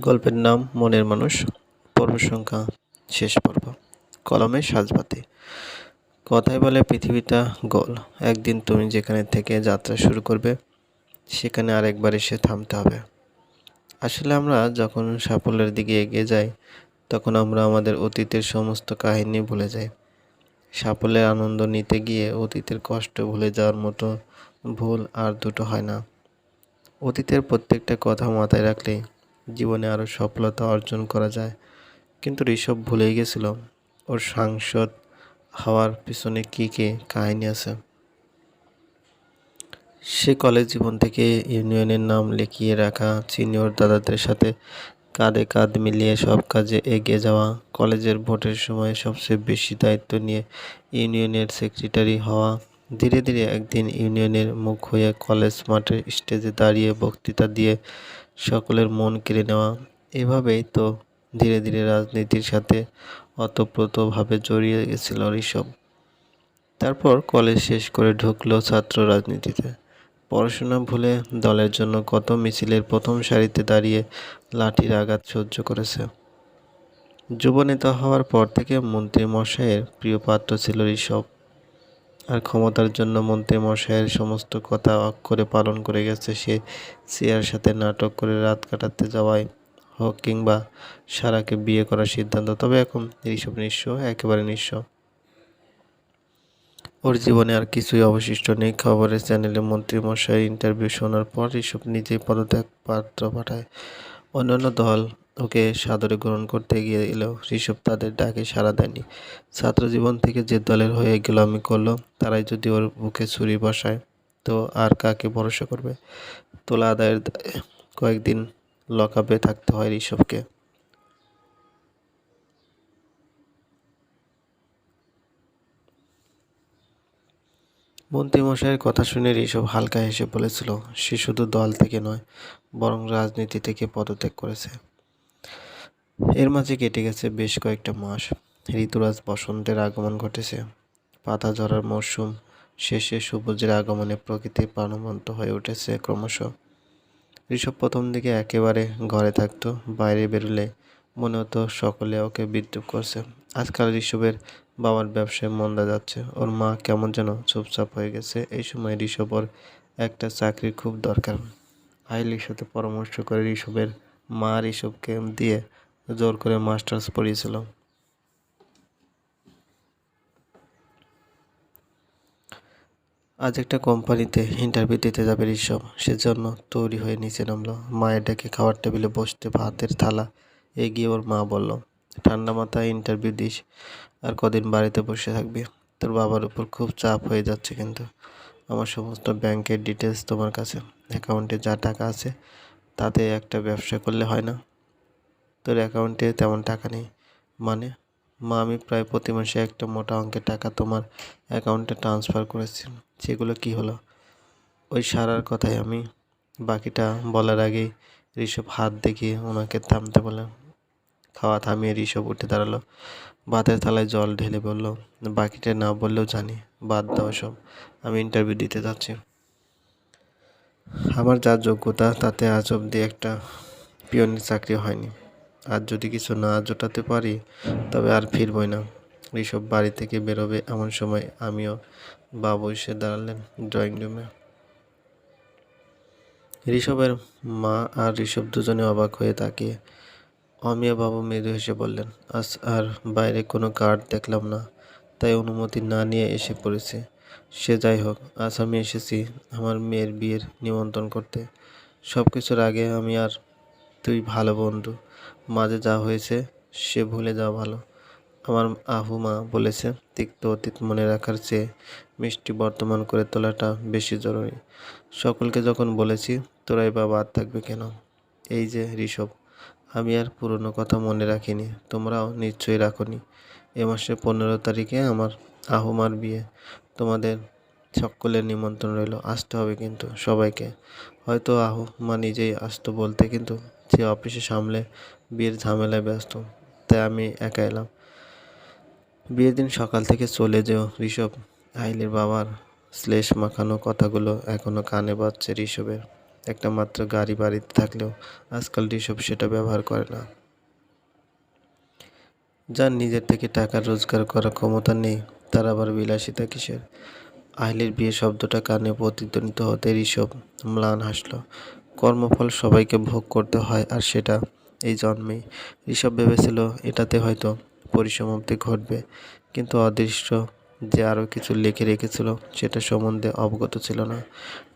গল্পের নাম মনের মানুষ পর্ব সংখ্যা, শেষ পর্ব। কলমে সাজপাতি। কথায় বলে পৃথিবীটা গোল। একদিন তুমি যেখানে থেকে যাত্রা শুরু করবে, সেখানে আরেকবার এসে থামতে হবে। আসলে আমরা যখন সাফল্যের দিকে এগিয়ে যাই, তখন আমরা আমাদের অতীতের সমস্ত কাহিনী ভুলে যাই। সাফল্যের আনন্দ নিতে গিয়ে অতীতের কষ্ট ভুলে যাওয়ার মতো ভুল আর দুটো হয় না। অতীতের প্রত্যেকটা কথা মাথায় রাখলেই জীবনে আরও সফলতা অর্জন করা যায়। কিন্তু ঋষভ ভুলেই গেছিল। ওর সাংসদ হওয়ার পিছনে কী কী কাহিনী আছে? সে কলেজ জীবন থেকে ইউনিয়নের নাম লিখিয়ে রাখা সিনিয়র দাদাদের সাথে কাঁধে কাঁধ মিলিয়ে সব কাজে এগিয়ে যাওয়া কলেজের ভোটের সময় সবচেয়ে বেশি দায়িত্ব নিয়ে ইউনিয়নের সেক্রেটারি হওয়া, ধীরে ধীরে একদিন ইউনিয়নের মুখ হয়ে কলেজ মাঠের স্টেজে দাঁড়িয়ে বক্তৃতা দিয়ে সকলের মন কেড়ে নেওয়া। এভাবেই তো ধীরে ধীরে রাজনীতির সাথে অতপ্রতভাবে জড়িয়ে গেছিল ঋষভ। তারপর কলেজ শেষ করে ঢুকলো ছাত্র রাজনীতিতে। পড়াশোনা ভুলে দলের জন্য কত মিছিলের প্রথম সারিতে দাঁড়িয়ে লাঠির আঘাত সহ্য করেছে। যুবনেতা হওয়ার পর থেকে মন্ত্রী মশাইয়ের প্রিয় পাত্র ছিল ঋষভ। আর ক্ষমতার জন্য মন্ত্রী মশাইয়ের সমস্ত কথা অক্ষরে পালন করে গেছে সে সিয়ার সাথে নাটক করে রাত কাটাতে যাওয়ায় হোক কিংবা সারাকে বিয়ে করার সিদ্ধান্ত। তবে এখন ঋষভ নিঃস্ব, একেবারে নিঃস্ব। ওর জীবনে আর কিছুই অবশিষ্ট নেই। খবরের চ্যানেলে মন্ত্রী মশাই ইন্টারভিউ শোনার পর ঋষভ নিজেই পদত্যাগ পাত্র পাঠায় অন্যান্য দল। ওকে সাদরে গ্রহণ করতে গিয়ে এলেও ঋষভ তাদের ডাকে সাড়া দেয়নি। ছাত্র জীবন থেকে যে দলের হয়ে গোলামি করল, তারাই যদি ওর বুকে ছুরি বসায়, তো আর কাকে ভরসা করবে? তোলা আদায়ের কয়েকদিন লকআপে থাকতে হয় ঋষভকে। মন্ত্রীমশাইয়ের কথা শুনে ঋষভ হালকা হেসে বলেছিল, সে শুধু দল থেকে নয়, বরং রাজনীতি থেকে পদত্যাগ করেছে। এর মাঝে কেটে গেছে বেশ কয়েকটা মাস। ঋতুরাজ বসন্তের আগমন ঘটেছে। পাতা ঝরার মরশুম শেষে সবুজের আগমনে প্রকৃতি প্রাণবন্ত হয়ে উঠেছে ক্রমশ। ঋষভ প্রথম দিকে একেবারে ঘরে থাকতো, বাইরে বেরোলে মনে হতো সকলে ওকে বিদ্রুপ করছে। আজকাল ঋষভের বাবার ব্যবসায় মন্দা যাচ্ছে। ওর মা কেমন যেন চুপচাপ হয়ে গেছে। এই সময় ঋষভ ওর একটা চাকরির খুব দরকার। আইলির সাথে পরামর্শ করে ঋষভের মা ঋষভকে দিয়ে জোর করে মাস্টার্স পড়িয়েছিল আজ একটা কোম্পানিতে ইন্টারভিউ দিতে যাবে ঋষভ। সেজন্য তৈরি হয়ে নিচে নামলো। মায়ের ডেকে খাওয়ার টেবিলে বসতে ভাতের থালা এগিয়ে ওর মা বলল, ঠান্ডা মাথায় ইন্টারভিউ দিস আর কদিন বাড়িতে বসে থাকবি। তোর বাবার উপর খুব চাপ হয়ে যাচ্ছে কিন্তু। আমার সমস্ত ব্যাংকের ডিটেলস তোমার কাছে। অ্যাকাউন্টে যা টাকা আছে তাতে একটা ব্যবসা করলে হয় না। তোর অ্যাকাউন্টে তেমন টাকা নেই। মানে মা, আমি প্রায় প্রতি মাসে একটা মোটা অঙ্কের টাকা তোমার অ্যাকাউন্টে ট্রান্সফার করেছি। সেগুলো কি হলো? ওই সারার কথাই আমি বাকিটা বলার আগেই ঋষভ হাত দেখিয়ে ওনাকে থামতে বলে, খাওয়া থামিয়ে ঋষভ উঠে দাঁড়াল। ভাতের থালায় জল ঢেলে বলল, বাকিটা না বললেও জানি, বাদ দাও সব, আমি ইন্টারভিউ দিতে যাচ্ছি। আমার যা যোগ্যতা তাতে আজ অবধি একটা পিয়নের চাকরি হয়নি। আর যদি কিছু না জোটাতে পারি, তবে আর ফিরবই না। ঋষভ বাড়ি থেকে বেরোবে এমন সময় আমিও। বাবু এসে দাঁড়ালেন ড্রয়িং রুমে। ঋষভের মা আর ঋষভ দুজনে অবাক হয়ে তাকিয়ে। অমিয়া বাবু মৃদু হেসে বললেন আজ আর বাইরে কোনো কার্ড দেখলাম না। তাই অনুমতি না নিয়ে এসে পড়েছে। সে যাই হোক, আজ আমি এসেছি আমার মেয়ের বিয়ের নিমন্ত্রণ করতে। সব কিছুর আগে আমি আর তুই ভালো বন্ধু। মাঝে যা হয়েছে, সে ভুলে যাওয়া ভালো। আমার আহুমা বলেছে, তিক্ত অতীত মনে রাখার চেয়ে মিষ্টি বর্তমান করে তোলাটা বেশি জরুরি। সকলকে যখন বলেছি, তোরাই বা বাদ থাকবে কেন? এই যে ঋষভ, আমি আর পুরনো কথা মনে রাখিনি, তোমরাও নিশ্চয়ই রাখনি। এ মাসের পনেরো তারিখে আমার আহুমার বিয়ে। তোমাদের সকলের নিমন্ত্রণ রইল, আসতে হবে কিন্তু সবাইকে। হয়তো আহু মা নিজেই আসতো বলতে, কিন্তু সে অফিসে সামলে বিয়ের ঝামেলায় ব্যস্ত, তাই আমি একা এলাম। বিয়ের দিন সকাল থেকে চলে যেও ঋষভ। আইলের বাবার শ্লেষ মাখানো কথাগুলো এখনও কানে বাজছে ঋষভের। একটা মাত্র গাড়ি বাড়িতে থাকলেও আজকাল ঋষভ সেটা ব্যবহার করে না। যার নিজের থেকে টাকা রোজগার করার ক্ষমতা নেই, তার আবার বিলাসিতা কিসের? আহিলের বিয়ে শব্দটা কানে প্রতিধ্বনিত হতে ঋষভ ম্লান হাসল। কর্মফল সবাইকে ভোগ করতে হয়, আর সেটা এই জন্মে ঋষভ ভেবেছিল, এটাতে হয়তো পরিসমাপ্তি ঘটবে, কিন্তু অদৃশ্য যে আরও কিছু লিখে রেখেছিল, সেটা সম্বন্ধে অবগত ছিল না।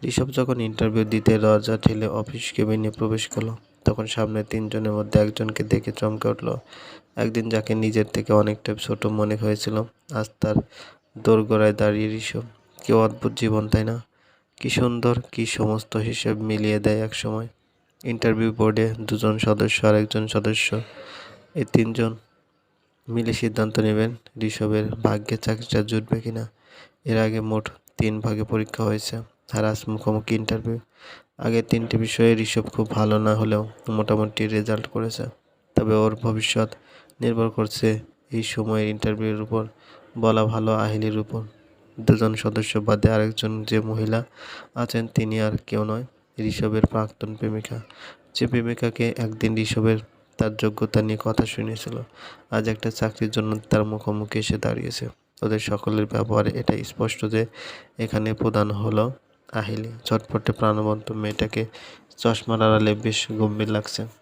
ঋষভ যখন ইন্টারভিউ দিতে দরজা ঠেলে অফিস কেবিনে প্রবেশ করল, তখন সামনে তিনজনের মধ্যে একজনকে দেখে চমকে উঠল। একদিন যাকে নিজের থেকে অনেকটা ছোট মনে হয়েছিল, আজ তার দোরগোড়ায় দাঁড়িয়ে ঋষভ। কেউ অদ্ভুত জীবন, তাই না? কি সুন্দর, কি সমস্ত হিসেব মিলিয়ে দেয় এক সময় ইন্টারভিউ বোর্ডে দুজন সদস্য আর একজন সদস্য, এই তিনজন মিলে সিদ্ধান্ত নেবেন ঋষভের ভাগ্যে চাকরিটা জুটবে কিনা। এর আগে মোট তিন ভাগে পরীক্ষা হয়েছে আর আজ মুখোমুখি ইন্টারভিউ। আগে তিনটি বিষয়ে ঋষভ খুব ভালো না হলেও মোটামুটি রেজাল্ট করেছে, তবে ওর ভবিষ্যৎ নির্ভর করছে এই সময়ের ইন্টারভিউর উপর, বলা ভালো আহিলির উপর। দুজন সদস্য বাদে আরেকজন যে মহিলা আছেন তিনি আর কেউ নয়, ঋষভের প্রাক্তন প্রেমিকা। যে প্রেমিকাকে একদিন ঋষভের তার যোগ্যতা নিয়ে কথা শুনিয়েছিল, আজ একটা চাকরির জন্য তার মুখোমুখি এসে দাঁড়িয়েছে। ওদের সকলের ব্যবহারে এটা স্পষ্ট যে এখানে প্রধান হলো আহিলি। ঝটপটে প্রাণবন্ত মেয়েটাকে চশমার আড়ালে বেশ গম্ভীর লাগছে।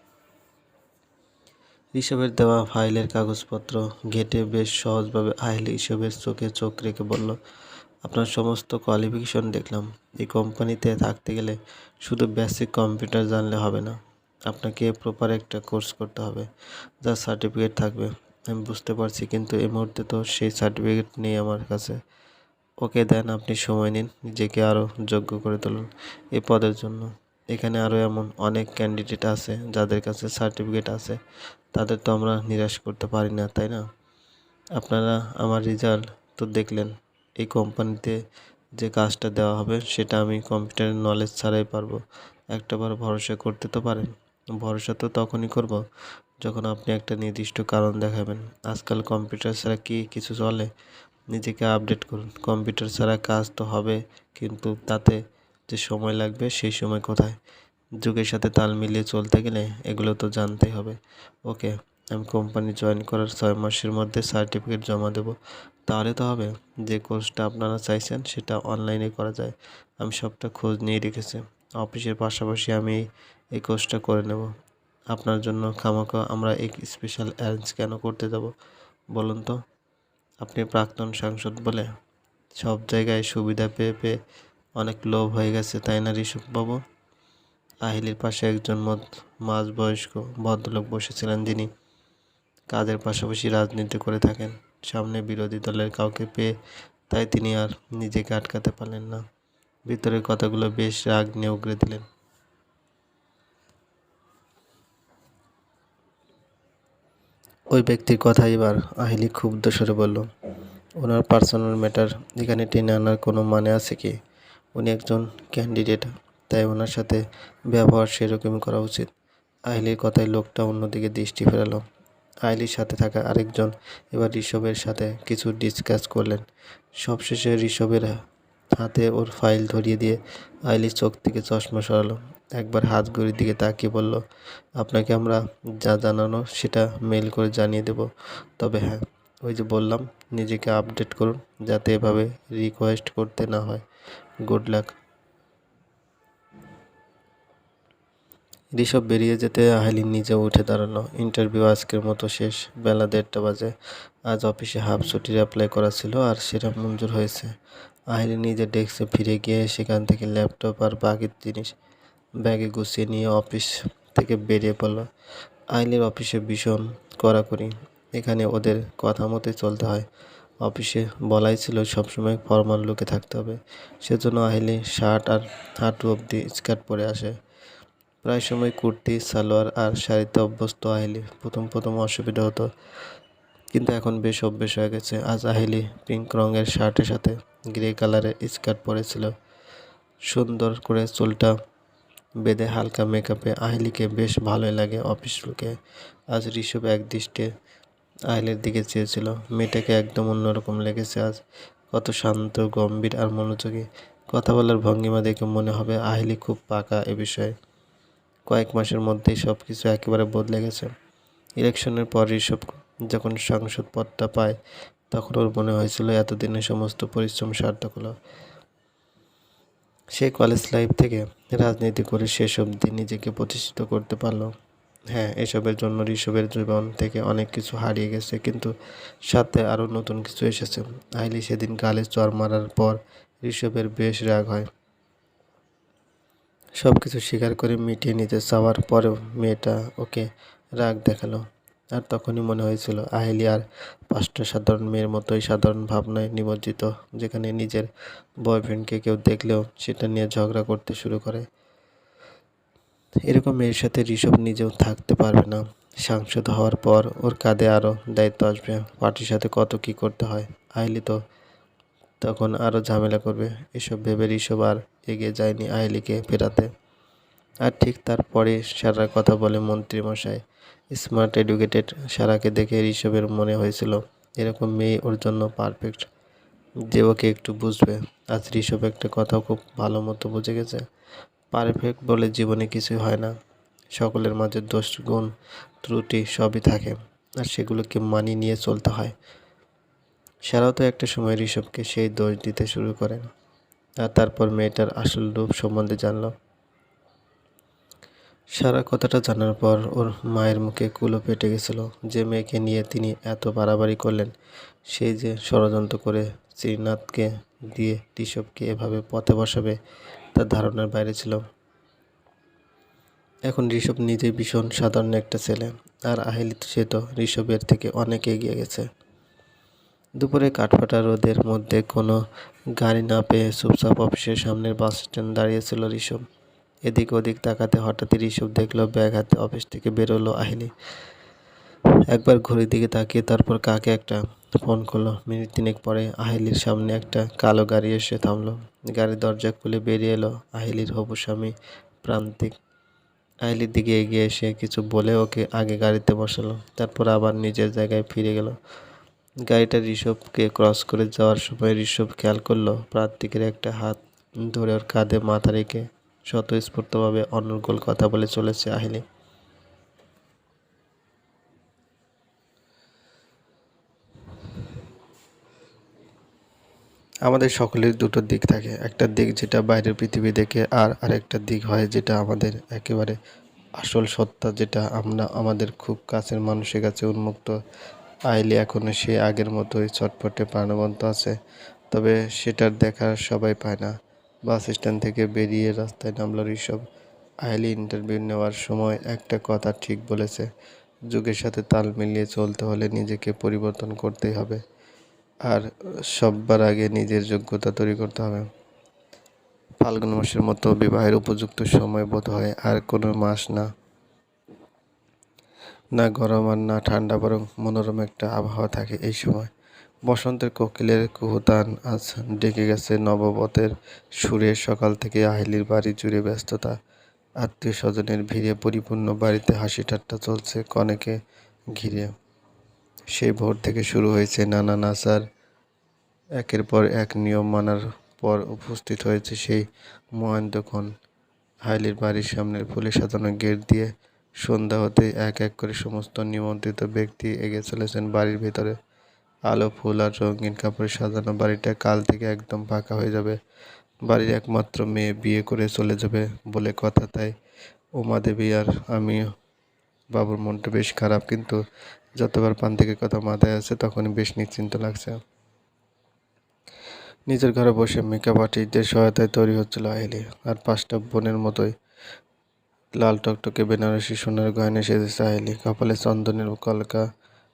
ঋষভের দেওয়া ফাইলের কাগজপত্র ঘেটে বেশ সহজভাবে আহিলি ঋষভের চোখে চোখ রেখে বলল, আপনার সমস্ত কোয়ালিফিকেশন দেখলাম। এই কোম্পানিতে থাকতে গেলে শুধু বেসিক কম্পিউটার জানলে হবে না। আপনাকে প্রপার একটা কোর্স করতে হবে। যার সার্টিফিকেট থাকবে। আমি বুঝতে পারছি, কিন্তু এই মুহূর্তে তো সেই সার্টিফিকেট নেই আমার কাছে। ওকে দেন, আপনি সময় নিন। নিজেকে আরও যোগ্য করে তুলুন এই পদের জন্য। এখানে আরও এমন অনেক ক্যান্ডিডেট আছে যাদের কাছে সার্টিফিকেট আছে। তাদের তো আমরা নিরাশ করতে পারি না, তাই না? আপনারা আমার রেজাল্ট তো দেখলেন, এই কোম্পানিতে যে কাজটা দেওয়া হবে সেটা আমি কম্পিউটারের নলেজ ছাড়াই পারব। একটাবার ভরসা করতে তো পারেন, ভরসা তো তখনই করব যখন আপনি একটা নির্দিষ্ট কারণ দেখাবেন। আজকাল কম্পিউটার ছাড়া কি কিছু চলে? নিজেকে আপডেট করুন। কম্পিউটার ছাড়া কাজ তো হবে, কিন্তু তাতে যে সময় লাগবে সেই সময় কোথায়? যুগের সাথে তাল মিলিয়ে চলতে গেলে এগুলো তো জানতেই হবে। ওকে, আমি কোম্পানি জয়েন করার ছয় মাসের মধ্যে সার্টিফিকেট জমা দেবো। তাহলে তো হবে, যে কোর্সটা আপনারা চাইছেন সেটা অনলাইনে করা যায়। আমি সবটা খোঁজ নিয়ে রেখেছি। অফিসের পাশাপাশি আমি এই কোর্সটা করে নেব। আপনার জন্য খামাখা আমরা এক স্পেশাল অ্যারেঞ্জ কেন করতে যাব, বলুন তো? আপনি প্রাক্তন সাংসদ বলে সব জায়গায় সুবিধা পেয়ে পেয়ে অনেক লোভ হয়ে গেছে, তাই না ঋষভবাবু? আহিলির পাশে একজন মত মাঝবয়স্ক ভদ্রলোক বসেছিলেন। যিনি কাজের পাশাপাশি রাজনীতি করে থাকেন। সামনে বিরোধী দলের কাউকে পেয়ে তাই তিনি আর নিজেকে আটকাতে পারলেন না। ভিতরের কথাগুলো বেশ রাগ নিয়ে উগড়ে দিলেন। ওই ব্যক্তির কথা এবার আহিলি ক্ষুব্ধ স্বরে বলল, ওনার পার্সোনাল ম্যাটার এখানে টেনে আনার কোনো মানে আছে কি? উনি একজন ক্যান্ডিডেট তাই ওনার সাথে ব্যবহার সেরকমই করা উচিত। আইলির কথায় লোকটা অন্যদিকে দৃষ্টি ফেরালো। আইলির সাথে থাকা আরেকজন এবার ঋষভের সাথে কিছু ডিসকাস করলেন। সবশেষে ঋষভের হাতে ওর ফাইল ধরিয়ে দিয়ে আইলির চোখ থেকে চশমা সরালো। একবার হাত ঘড়ির দিকে তাকিয়ে বলল, আপনাকে আমরা যা জানানো সেটা মেল করে জানিয়ে দেব। তবে হ্যাঁ ওই যে বললাম, নিজেকে আপডেট করুন যাতে এভাবে রিকোয়েস্ট করতে না হয়। গুড লাক ঋষভ বেরিয়ে যেতে আহেলি নিজে উঠে দাঁড়াল। ইন্টারভিউ আজকের মতো শেষ। বেলা দেড়টা বাজে। আজ অফিসে হাফ ছুটির অ্যাপ্লাই করা ছিল আর সেটা মঞ্জুর হয়েছে। আহিলি নিজের ডেস্কে ফিরে গিয়ে সেখান থেকে ল্যাপটপ আর বাকি জিনিস ব্যাগে গুছিয়ে নিয়ে অফিস থেকে বেরিয়ে পড়ল। আহিলির অফিসে ভীষণ কড়াকড়ি। এখানে ওদের কথা মতোই চলতে হয়। অফিসে বলাই ছিল সবসময় ফর্মাল লুকে থাকতে হবে। সেজন্য আহিলি শার্ট আর হাঁটু অবধি স্কার্ট পরে আসে। প্রায় সময় কুর্তি, সালোয়ার আর শাড়িতে অভ্যস্ত আহিলি। প্রথম প্রথম অসুবিধা হতো। কিন্তু এখন বেশ অভ্যেস হয়ে গেছে। আজ আহিলি পিঙ্ক রঙের শার্টের সাথে গ্রে কালারের স্কার্ট পরেছিল। সুন্দর করে চুলটা বেঁধে হালকা মেকআপে আহিলিকে বেশ ভালোই লাগে অফিস লুকে আজ ঋষভ এক দৃষ্টে আহিলের দিকে চেয়েছিল। মেয়েটাকে একদম অন্যরকম লেগেছে আজ। কত শান্ত, গম্ভীর আর মনোযোগী। কথা বলার ভঙ্গিমা দেখে মনে হবে আহিলি খুব পাকা এ বিষয়ে। কয়েক মাসের মধ্যেই সব কিছু একেবারে বদলে গেছে। ইলেকশনের পর ঋষভ যখন সাংসদ পদটা পায়, তখন ওর মনে হয়েছিল এতদিনের সমস্ত পরিশ্রম সার্থক হলো। সে কলেজ লাইফ থেকে রাজনীতি করে শেষ অবধি নিজেকে প্রতিষ্ঠিত করতে পারল। হ্যাঁ এসবের জন্য ঋষভের জীবন থেকে অনেক কিছু হারিয়ে গেছে, কিন্তু সাথে আরও নতুন কিছু এসেছে। আইলি সেদিন গালে চর মারার পর ঋষভের বেশ রাগ হয়। সব কিছু স্বীকার করে মিটিয়ে নিতে চাওয়ার পরেও মেয়েটা ওকে রাগ দেখাল। আর তখনই মনে হয়েছিল, আহেলি আর পাঁচটা সাধারণ মেয়ের মতোই সাধারণ ভাবনায় নিমজ্জিত, যেখানে নিজের বয়ফ্রেন্ডকে কেউ দেখলেও সেটা নিয়ে ঝগড়া করতে শুরু করে। এরকম মেয়ের সাথে ঋষভ নিজেও থাকতে পারবে না। সাংসদ হওয়ার পর ওর কাঁধে আরও দায়িত্ব আসবে, পার্টির সাথে কত কি করতে হয়। আইলি তো তখন আরও ঝামেলা করবে। এসব ভেবে ঋষভ আর এগিয়ে যায়নি আইলিকে ফেরাতে। আর ঠিক তারপরে সারা কথা বলে মন্ত্রী মশাই স্মার্ট এডুকেটেড সারাকে দেখে ঋষভের মনে হয়েছিল, এরকম মেয়ে ওর জন্য পারফেক্ট। যে ওকে একটু বুঝবে। আজ ঋষভ একটা কথা খুব ভালো মতো বুঝে গেছে। পারফেক্ট বলে জীবনে কিছুই হয় না। সকলের মাঝে দোষ, গুণ, ত্রুটি সবই থাকে। আর সেগুলোকে মানিয়ে নিয়ে চলতে হয়। সারাও তো একটা সময় ঋষভকে সেই দোষ দিতে শুরু করেন। আর তারপর মেয়েটার আসল রূপ সম্বন্ধে জানল। সারা কথাটা জানার পর ওর মায়ের মুখে কুলো পেটে গেছিল। যে মেয়েকে নিয়ে তিনি এত বাড়াবাড়ি করলেন সেই যে ষড়যন্ত্র করে শ্রীনাথকে দিয়ে ঋষভকে এভাবে পথে বসাবে, তার ধারণার বাইরে ছিল। এখন ঋষভ নিজে ভীষণ সাধারণ একটা ছেলে, আর আহিলি সে তো ঋষভের থেকে অনেক এগিয়ে গেছে। দুপুরে কাঠফাটা রোদের মধ্যে কোনো গাড়ি না পেয়ে চুপচাপ অফিসের সামনের বাস স্ট্যান্ড দাঁড়িয়েছিল ঋষভ। এদিক ওদিক তাকাতে হঠাৎই ঋষভ দেখল, ব্যাগ হাতে অফিস থেকে বেরোলো আহিলি একবার ঘড়ির দিকে তাকিয়ে তারপর কাকে একটা ফোন করল। মিনিট তিনেক পরে আহিলির সামনে একটা কালো গাড়ি এসে থামলো। গাড়ির দরজা খুলে বেরিয়ে এলো আহিলির হবু স্বামী প্রান্তিক। আহিলির দিকে এগিয়ে এসে কিছু বলে ওকে আগে গাড়িতে বসালো, তারপর আবার নিজের জায়গায় ফিরে গেল। গাড়িটা ঋষভকে ক্রস করে যাওয়ার সময় ঋষভ খেয়াল করল, প্রান্তিকের একটা হাত ধরে ওর কাঁধে মাথা রেখে স্বতঃস্ফূর্তভাবে অনর্গল কথা বলে চলেছে আহিলি। আমাদের সকলের দুটো দিক থাকে, একটা দিক যেটা বাইরের পৃথিবী দেখে আর আরেকটা দিক হয় যেটা আমাদের একেবারে আসল সত্তা, যেটা আমরা আমাদের খুব কাছের মানুষের কাছে উন্মুক্ত আইলে এখনও সে আগের মতোই চটপটে প্রাণবন্ত আছে। তবে সেটার দেখা সবাই পায় না। বাস স্ট্যান্ড থেকে বেরিয়ে রাস্তায় নামলো ঋষভ। আইলি ইন্টারভিউ নেওয়ার সময় একটা কথা ঠিক বলেছে। যুগের সাথে তাল মিলিয়ে চলতে হলে নিজেকে পরিবর্তন করতেই হবে। আর সববার আগে নিজের যোগ্যতা তৈরি করতে হবে। ফাল্গুন মাসের মতো বিবাহের উপযুক্ত সময় বোধ হয় আর কোনো মাস না। না গরম আর না ঠান্ডা, বরং মনোরম একটা আবহাওয়া থাকে এই সময়। বসন্তের কোকিলের কুহুতান আজ ডেকে গেছে নববতের সুরে। সকাল থেকে আহিলির বাড়ি জুড়ে ব্যস্ততা। আত্মীয় স্বজনের ভিড়ে পরিপূর্ণ বাড়িতে হাসি ঠাট্টা চলছে কনেকে ঘিরে। সেই ভোর থেকে শুরু হয়েছে নানা নাচার। একের পর এক নিয়ম মানার পর উপস্থিত হয়েছে সেই মহেন্দ্রক্ষণ। হাইলির বাড়ির সামনের ফুলে সাজানো গেট দিয়ে সন্ধ্যা হতে এক এক করে সমস্ত নিমন্ত্রিত ব্যক্তি এগিয়ে চলেছেন বাড়ির ভেতরে। আলো, ফুল আর রঙিন কাপড়ে সাজানো বাড়িটা কাল থেকে একদম ফাঁকা হয়ে যাবে। বাড়ির একমাত্র মেয়ে বিয়ে করে চলে যাবে বলে কথা তাই উমা দেবী আর আমি বাবুর মনটা বেশ খারাপ, কিন্তু যতবার পান থেকে কথা মাথায় আসে তখনই বেশ নিশ্চিন্ত লাগছে। নিজের ঘরে বসে মেকআপ আর্টিস্টদের সহায়তায় তৈরি হচ্ছিল আহেলি আর পাঁচটা বোনের মতোই লাল টকটকে বেনারসি সোনার গয়না সেজেছে আহেলি কপালে চন্দনের কলকা,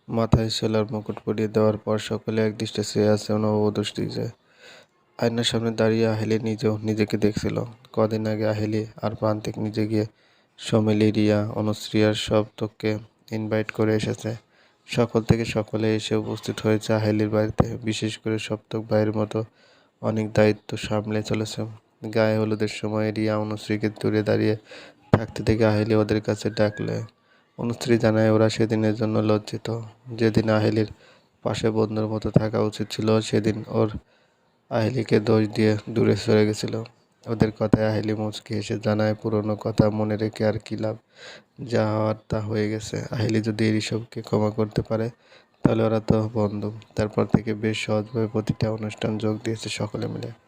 মাথায় সেলার মুকুট পরিয়ে দেওয়ার পর সকলে একদৃষ্টে চেয়ে আছে নববধূর দিকে আয়নার সামনে দাঁড়িয়ে আহেলি নিজেও নিজেকে দেখছিল। কদিন আগে আহেলি আর প্রান্তিক নিজে গিয়ে সমিলি, রিয়া অনুশ্রী আর সব তোকে ইনভাইট করে এসেছে। সকল থেকে সকলে এসে উপস্থিত হয়েছে আহেলির বাড়িতে। বিশেষ করে সপ্তক ভাইয়ের মতো অনেক দায়িত্ব সামলে চলেছে। গায়ে হলুদের সময় রিয়া অনুশ্রীকে দূরে দাঁড়িয়ে থাকতে থেকে আহেলি ওদের কাছে ডাকলে। অনুশ্রী জানায়, ওরা সেদিনের জন্য লজ্জিত। যেদিন আহেলির পাশে বন্ধুর মতো থাকা উচিত ছিল, সেদিন ওর আহেলিকে দোষ দিয়ে দূরে সরে গেছিল। ওদের কথায় আহেলি মুচকি হেসে জানায়, পুরনো কথা মনে রেখে আর কী লাভ? যা হওয়ার তা হয়ে গেছে। আহেলি যদি ঋষভকে ক্ষমা করতে পারে, তাহলে ওরা তো বন্ধু। তারপর থেকে বেশ সহজভাবে প্রতিটা অনুষ্ঠান যোগ দিয়েছে সকলে মিলে।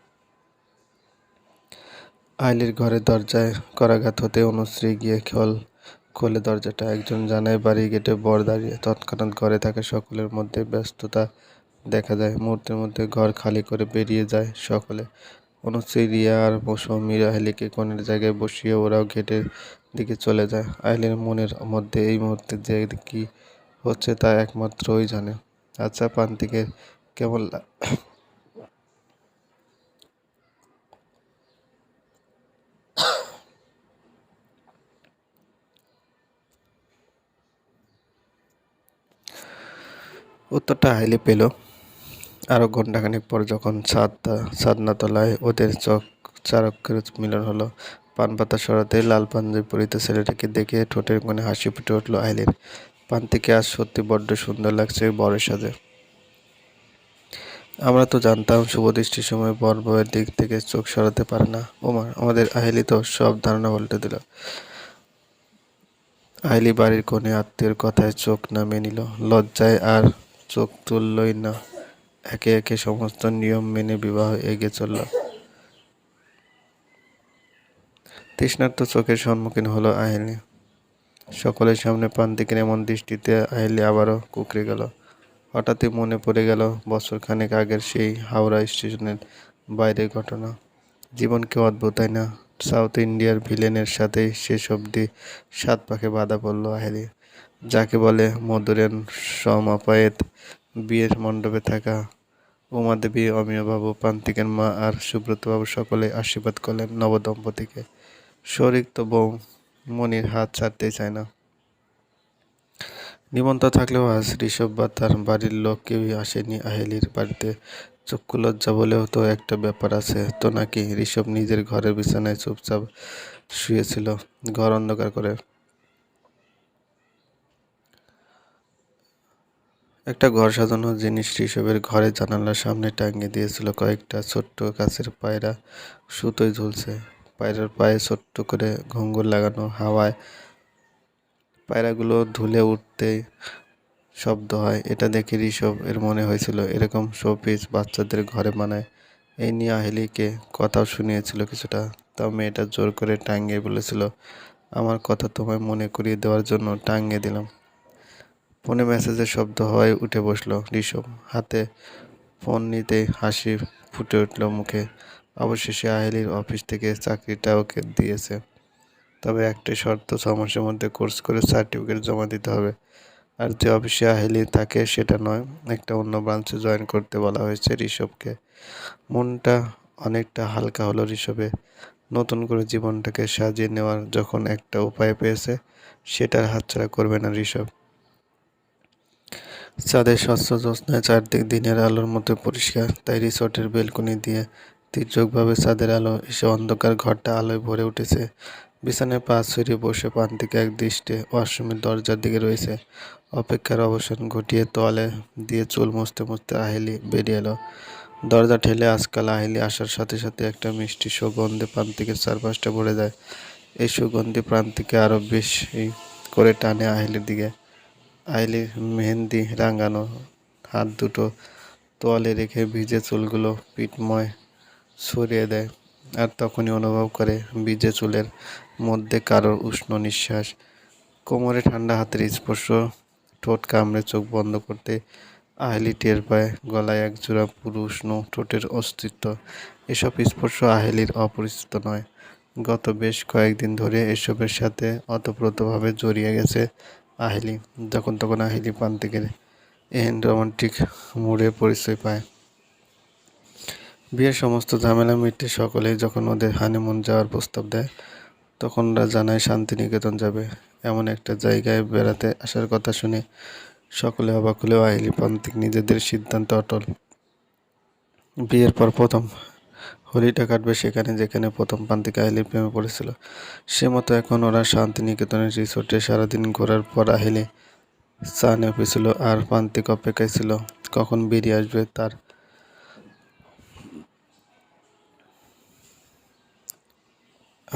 আইলির ঘরের দরজায় করাঘাত হতে অনুশ্রী গিয়ে খোল খোলে দরজাটা। একজন জানায় বাড়ি গেটে বর দাঁড়িয়ে তৎক্ষণাৎ ঘরে থাকা সকলের মধ্যে ব্যস্ততা দেখা যায়। মুহূর্তের মধ্যে ঘর খালি করে বেরিয়ে যায় সকলে। অনুশ্রী, রিয়া আর মৌসুমীর আহলিকে কোণের জায়গায় বসিয়ে ওরাও গেটের দিকে চলে যায়। আহলির মনের মধ্যে এই মুহূর্তে যে কি হচ্ছে তা একমাত্র ওই জানে। আচ্ছা প্রান্তিকের কেমন উত্তরটা হাইলি পেল। আরও ঘন্টাখানেক পর যখন সাতটা সাদনাতলায় ওদের চোখ চারকের মিলন হলো পান পাতা সরাতে লাল পাঞ্জাবি পরিত ছেলেটাকে দেখে ঠোঁটের কোণে হাসি ফুটে উঠল আইলের থেকে আজ সত্যি বড্ড সুন্দর লাগছে বরের সাথে। আমরা তো জানতাম শুভদৃষ্টির সময় বর বউয়ের দিক থেকে চোখ সরাতে পারে না। ওমা, আমাদের আহেলি তো সব ধারণা উল্টে দিল। আইলি বাড়ির কোণে আত্মীয়ের কথায় চোখ নামিয়ে নিল। লজ্জায় আর চোখ তুললই না। একে একে সমস্ত নিয়ম মেনে বিবাহ এগিয়ে চলল। তৃষ্ণার্ত চোখের সম্মুখীন হলো আহেলি। সকলের সামনে প্রান্তিকের এমন দৃষ্টিতে আহেলি আবারও কুকড়ে গেল। হঠাৎই মনে পড়ে গেল বছরখানেক আগের সেই হাওড়া স্টেশনের বাইরের ঘটনা। জীবন কেউ অদ্ভুত তাই না। সাউথ ইন্ডিয়ার ভিলেনের সাথে শেষ অবধি সাত পাখে বাধা পড়ল আহেলি। যাকে বলে মধুরেন সমাপায়েত বিয়ের মণ্ডপে থাকা উমাদেবী অমিয়বাবু প্রান্তিকের মা আর সুব্রতবাবু সকলে আশীর্বাদ করলেন নবদম্পতিকে। শরিক তো বউ মনির হাত ছাড়তেই চায় না। নিমন্ত্রণ থাকলেও আজ ঋষভ বা তার বাড়ির লোক কেউই আসেনি আহেলির বাড়িতে। চক্ষু লজ্জা বলেও তো একটা ব্যাপার আছে। তো নাকি ঋষভ নিজের ঘরের বিছানায় চুপচাপ শুয়েছিল, ঘর অন্ধকার করে একটা ঘর সাজানোর জিনিস ঋষভের ঘরে জানালার সামনে টাঙিয়ে দিয়েছিল কয়েকটা ছোট্ট গাছের পায়রা। সুতোয় ঝুলছে। পায়রার পায়ে ছোট্ট করে ঘুঙ্গুর লাগানো হাওয়ায় পায়রাগুলো ধুলে উঠতেই শব্দ হয়। এটা দেখে ঋষভ এর মনে হয়েছিল, এরকম শোপিস বাচ্চাদের ঘরে বানায়। এই নিয়ে আহেলিকে কথাও শুনিয়েছিল কিছুটা। তাও মেয়েটা জোর করে টাঙিয়ে বলেছিল, আমার কথা তোমায় মনে করিয়ে দেওয়ার জন্য টাঙিয়ে দিলাম। ফোনে মেসেজের শব্দ হয়, উঠে বসল ঋষভ হাতে ফোন নিতে হাসি ফুটে উঠল মুখে। অবশেষে আহেলির অফিস থেকে চাকরিটা ওকে দিয়েছে। তবে একটা শর্ত, ছ মাসের মধ্যে কোর্স করে সার্টিফিকেট জমা দিতে হবে। আর যে অফিসে আহেলি থাকে সেটা নয়, একটা অন্য ব্রাঞ্চে জয়েন করতে বলা হয়েছে ঋষভকে মনটা অনেকটা হালকা হলো ঋষভে নতুন করে জীবনটাকে সাজিয়ে নেওয়ার যখন একটা উপায় পেয়েছে, সেটার হাতছাড়া করবে না ঋষভ চাঁদের স্বচ্ছ জ্যোৎস্নায় চারদিক দিনের আলোর মতো পরিষ্কার। তাই রিসোর্টের বেলকনি দিয়ে তীর্যকভাবে চাঁদের আলো এসে অন্ধকার ঘরটা আলোয় ভরে উঠেছে। বিছানায় পা ছড়িয়ে বসে প্রান্তিকে এক দৃষ্টে ওয়াশরুমের দরজার দিকে রয়েছে। অপেক্ষার অবসান ঘটিয়ে তোয়ালে দিয়ে চুল মুছতে মুছতে আহেলি বেরিয়ে এলো। দরজা ঠেলে আজকাল আহেলি আসার সাথে সাথে একটা মিষ্টি সুগন্ধে প্রান্তিকের চারপাশটা ভরে যায়। এই সুগন্ধি প্রান্তিকে আরও বেশি করে টানে আহেলির দিকে। আইলির মেহেন্দি রাঙানো, হাত দুটো তোয়ালে রেখে ভিজে চুলগুলো পিঠময় সরিয়ে দেয় আর তখনই অনুভব করে ভিজে চুলের মধ্যে কারোর উষ্ণ নিঃশ্বাস। কোমরে ঠান্ডা হাতের স্পর্শ, ঠোঁট কামড়ে চোখ বন্ধ করতে আহেলি টের পায় গলায় এক জোড়া পুরো উষ্ণ ঠোঁটের অস্তিত্ব। এসব স্পর্শ আহেলির অপরিচিত নয়। গত বেশ কয়েকদিন ধরে এসবের সাথে অতপ্রতভাবে জড়িয়ে গেছে আহেলি, যখন তখন আহেলি প্রান্তিকের এহেন রোমান্টিক মুডে পরিচয় পায়। বিয়ের সমস্ত ঝামেলা মিটে সকলেই যখন ওদের হানিমুন যাওয়ার প্রস্তাব দেয়, তখন ওরা জানায় শান্তিনিকেতন যাবে। এমন একটা জায়গায় বেড়াতে আসার কথা শুনে সকলে অবাক হলেও আহিলি প্রান্তিক নিজেদের সিদ্ধান্ত অটল। বিয়ের পর প্রথম হোলিটা কাটবে সেখানে যেখানে প্রথম প্রান্তিকে আহিলি প্রেমে পড়েছিল। সে মতো এখন ওরা শান্তিনিকেতনের রিসোর্টে সারাদিন ঘোরার পর আহিলে চা নেপেছিল আর প্রান্তিক অপেক্ষায় ছিল কখন বেরিয়ে আসবে তার।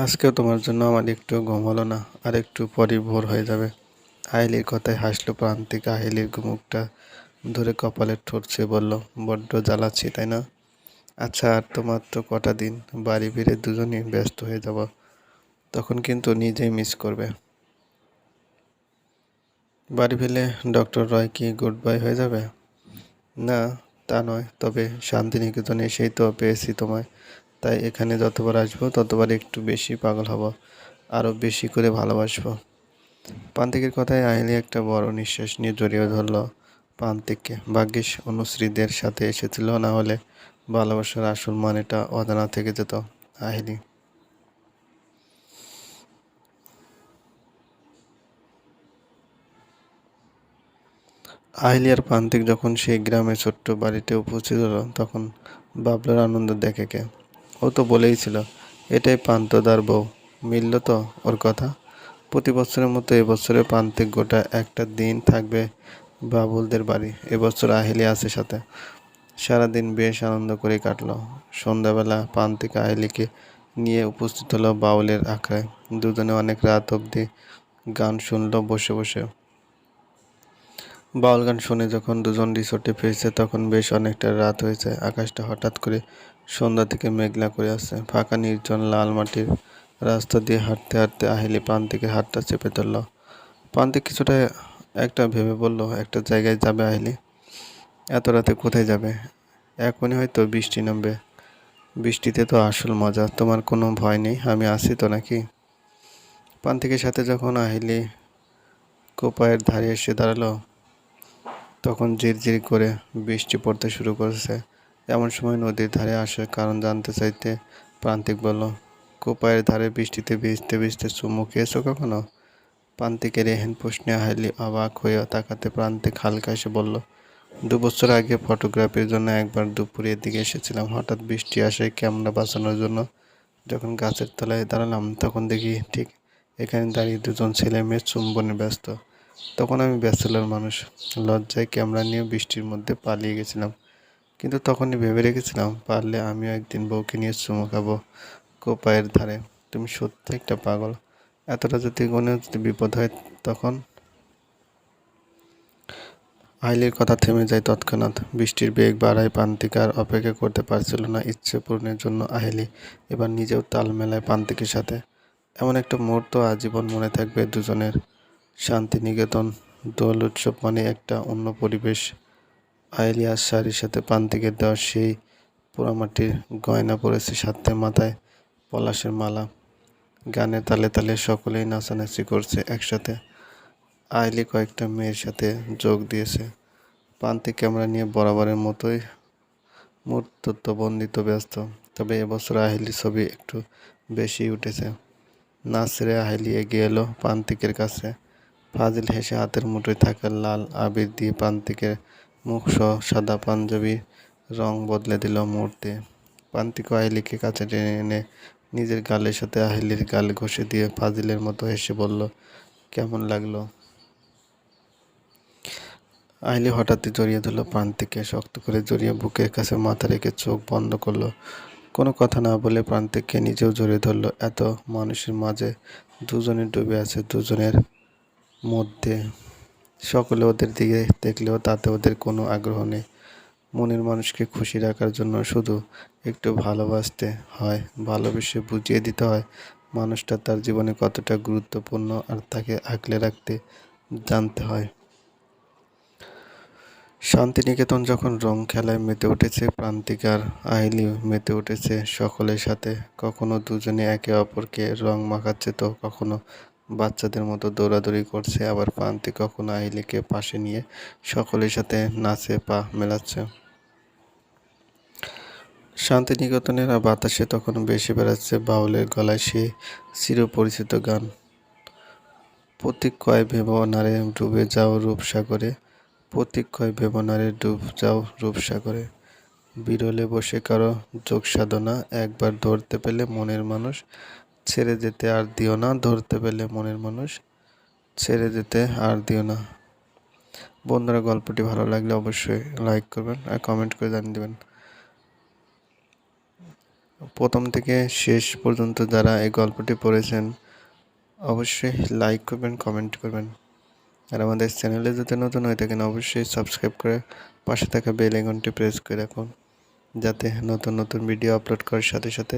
আজকেও তোমার জন্য আমার একটু ঘুম হলো না, আর একটু পরই ভোর হয়ে যাবে। আহিলির কথায় হাসলো প্রান্তিক আহিলির মুখটা ধরে কপালের ঠোঁটছে বলল, বড্ড জ্বালাচ্ছি, তাই না? আচ্ছা আর তো মাত্র কটা দিন? বাড়ি ফিরে দুজনেই ব্যস্ত হয়ে যাব। তখন কিন্তু নিজেই মিস করবে। বাড়ি ফিরে ডক্টর রয় কি গুড বাই হয়ে যাবে? না, তা নয়। তবে শান্তিনিকেতনে এসেই তো পেয়েছি তোমায়। তাই এখানে যতবার আসব, ততবার একটু বেশি পাগল হব আরও বেশি করে ভালোবাসবো। প্রান্তিকের কথায় আইলি একটা বড় নিঃশ্বাস নিয়ে জড়িয়ে ধরল প্রান্তিককে ভাগ্যিস অনুশ্রীদের সাথে এসেছিল, না হলে ভালোবাসার আসল মানেটা অজানা থেকে যেত আহিলি আহিলিয়ার প্রান্তিক যখন সেই গ্রামে ছোট্ট বাড়িতে উপস্থিত হলো, তখন বাবলার আনন্দ দেখে কে? ও তো বলেই ছিল, এটাই পান্তদার বউ। মিলল তো ওর কথা। প্রতি বছরের মতো এবছরে প্রান্তিক গোটা একটা দিন থাকবে বাবুলদের বাড়ি। এবছর আহিলি আছে সাথে। সারাদিন বেশ আনন্দ করে কাটলো। সন্ধ্যাবেলা প্রান্তিক আহিলিকে নিয়ে উপস্থিত হলো বাউলের আখড়ায়। দুজনে অনেক রাত অবধি গান শুনলো বসে বসে। বাউল গান শুনে যখন দুজন রিসোর্টে ফিরছে, তখন বেশ অনেকটা রাত হয়েছে। আকাশটা হঠাৎ করে সন্ধ্যা থেকে মেঘলা করে আসছে। ফাঁকা নির্জন লাল মাটির রাস্তা দিয়ে হাঁটতে হাঁটতে আহিলি প্রান্তিকের হাতটা চেপে ধরল। প্রান্তিক কিছুটা একটা ভেবে বলল, একটা জায়গায় যাবে আহিলি? এত রাতে কোথায় যাবে? এখনই হয়তো বৃষ্টি নামবে। বৃষ্টিতে তো আসল মজা। তোমার কোনো ভয় নেই? আমি আসি তো নাকি? প্রান্তিকের সাথে যখন আহিলি, কোপায়ের ধারে এসে দাঁড়াল, তখন ঝিরঝির করে বৃষ্টি পড়তে শুরু করেছে। এমন সময় নদীর ধারে আসার কারণ জানতে চাইতে প্রান্তিক বলল, কোপায়ের ধারে বৃষ্টিতে ভিজতে ভিজতে চুমু খেয়েছো কখনো? প্রান্তিকের এহেন প্রশ্নে হাইলি অবাক হয়ে তাকাতে প্রান্তিক হালকা এসে বলল দু বছর আগে ফটোগ্রাফির জন্য একবার দুপুরের দিকে এসেছিলাম। হঠাৎ বৃষ্টি আসে ক্যামেরা বাঁচানোর জন্য। যখন গাছের তলায় দাঁড়ালাম, তখন দেখি ঠিক এখানে দাঁড়িয়ে দুজন ছেলে মেয়ে চুম্বনে ব্যস্ত। তখন আমি ব্যাচেলর মানুষ। লজ্জায় ক্যামেরা নিয়ে বৃষ্টির মধ্যে পালিয়ে গেছিলাম। কিন্তু তখনই ভেবে রেখেছিলাম, পারলে আমিও একদিন বউকে নিয়ে চুমু খাব কোপায়ের ধারে। তুমি সত্যি একটা পাগল। এতটা যদি কোনো যদি বিপদ হয় তখন আইলির কথা থেমে যায় তৎক্ষণাৎ। বৃষ্টির বেগ বাড়ায় পান্তিকার অপেক্ষা করতে পারছিল না ইচ্ছে পূরণের জন্য আহিলি। এবার নিজেও তাল মেলায় পান্তিকের সাথে। এমন একটা মুহূর্ত আজীবন মনে থাকবে দুজনের। শান্তিনিকেতন, দোল উৎসব মানে একটা অন্য পরিবেশ। আইলিয়াস শাড়ির সাথে পান্তিকের দেওয়া সেই পোড়ামাটির গয়না পরেছে সাথে মাথায় পলাশের মালা। গানে তালে তালে সকলেই নাচানাচি করছে একসাথে। আইলি কয়েকটা মেয়ের সাথে যোগ দিয়েছে। প্রান্তিক ক্যামেরা নিয়ে বরাবরের মতোই মুহূর্তবন্দিত ব্যস্ত। তবে এবছর আহিলি ছবি একটু বেশি উঠেছে। না ছেড়ে আহিলি এগিয়ে এলো প্রান্তিকের কাছে। ফাজিল হেসে হাতের মুঠোয় থাকা লাল আবির দিয়ে প্রান্তিকের মুখ সহ সাদা পাঞ্জাবি রং বদলে দিল মুহূর্তে। প্রান্তিক আহিলিকে কাছে টেনে এনে নিজের গালের সাথে আহিলির গাল ঘষে দিয়ে ফাজিলের মতো হেসে বলল, কেমন লাগল? আহিলি হঠাৎই জড়িয়ে ধরলো প্রান্তিককে শক্ত করে জড়িয়ে বুকের কাছে মাথা রেখে চোখ বন্ধ করল। কোনো কথা না বলে প্রান্তিককে নিজেও জড়িয়ে ধরলো। এত মানুষের মাঝে দুজনে ডুবে আছে, দুজনের মধ্যে। সকলে ওদের দিকে দেখলেও তাতে ওদের কোনো আগ্রহ নেই। মনের মানুষকে খুশি রাখার জন্য শুধু একটু ভালোবাসতে হয়, ভালোবেসে বুঝিয়ে দিতে হয় মানুষটা তার জীবনে কতটা গুরুত্বপূর্ণ আর তাকে আগলে রাখতে জানতে হয়। শান্তিনিকেতন যখন রং খেলায় মেতে উঠেছে প্রান্তিকার আহিলি মেতে উঠেছে সকলের সাথে। কখনো দুজনে একে অপরকে রং মাখাচ্ছে তো কখনো বাচ্চাদের মতো দৌড়াদৌড়ি করছে, আবার প্রান্তিক কখনো আহিলিকে পাশে নিয়ে সকলের সাথে নাচে পা মেলাচ্ছে। শান্তিনিকেতনের বাতাসে তখন বেশি বেড়াচ্ছে বাউলের গলায় সে চিরপরিচিত গান। প্রতীক কয় ভেব নারে ডুবে যাও রূপসাগরে প্রতীক্ষয় ভেবনারে ডুব যাও রূপসাগরে। বিরলে বসে কারও যোগ সাধনা একবার ধরতে পেলে মনের মানুষ, ছেড়ে যেতে আর দিও না, ধরতে পেলে মনের মানুষ, ছেড়ে যেতে আর দিও না। বন্ধুরা, গল্পটি ভালো লাগলে অবশ্যই লাইক করবেন আর কমেন্ট করে জানিয়ে দেবেন। প্রথম থেকে শেষ পর্যন্ত যারা এই গল্পটি পড়েছেন, অবশ্যই লাইক করবেন কমেন্ট করবেন। আর আমাদের চ্যানেলে যাতে নতুন হয়ে থাকেন, অবশ্যই সাবস্ক্রাইব করে পাশে থাকা বেল আইকনটি প্রেস করে রাখুন, যাতে নতুন নতুন ভিডিও আপলোড করার সাথে সাথে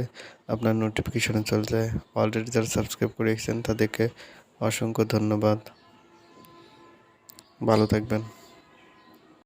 আপনার নোটিফিকেশানে চলে যায়। অলরেডি যারা সাবস্ক্রাইব করে রেখেছেন, তাদেরকে অসংখ্য ধন্যবাদ। ভালো থাকবেন।